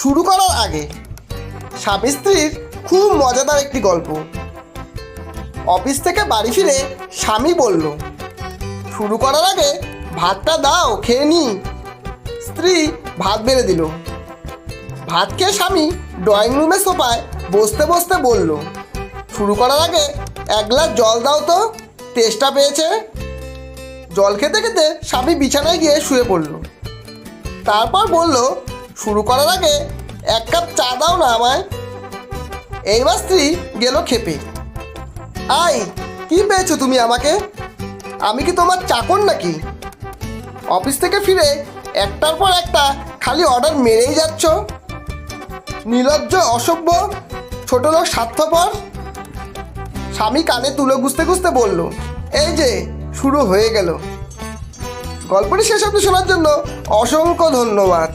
শুরু করার আগে স্বামী স্ত্রীর খুব মজাদার একটি গল্প। অফিস থেকে বাড়ি ফিরে স্বামী বলল, শুরু করার আগে ভাতটা দাও, খেয়ে নি স্ত্রী ভাত বেড়ে দিল। ভাত খেয়ে স্বামী ড্রয়িং রুমে সোফায় বসতে বসতে বলল, শুরু করার আগে এক গ্লাস জল দাও তো, তেষ্টা পেয়েছে। জল খেতে খেতে স্বামী বিছানায় গিয়ে শুয়ে পড়ল। তারপর বলল শুরু করার আগে এক কাপ চা দাও না আমায়। এইবার স্ত্রী গেল খেপে। আই কি পেয়েছ তুমি আমাকে? আমি কি তোমার চাকর নাকি? অফিস থেকে ফিরে একটার পর একটা খালি অর্ডার মেরেই যাচ্ছ? নির্লজ্জ, অসভ্য, ছোট লোক স্বার্থপর? স্বামী কানে তুলে গুছতে গুছতে বলল, এই যে, শুরু হয়ে গেল। গল্পটি শেষ অবধি শোনার জন্য অসংখ্য ধন্যবাদ।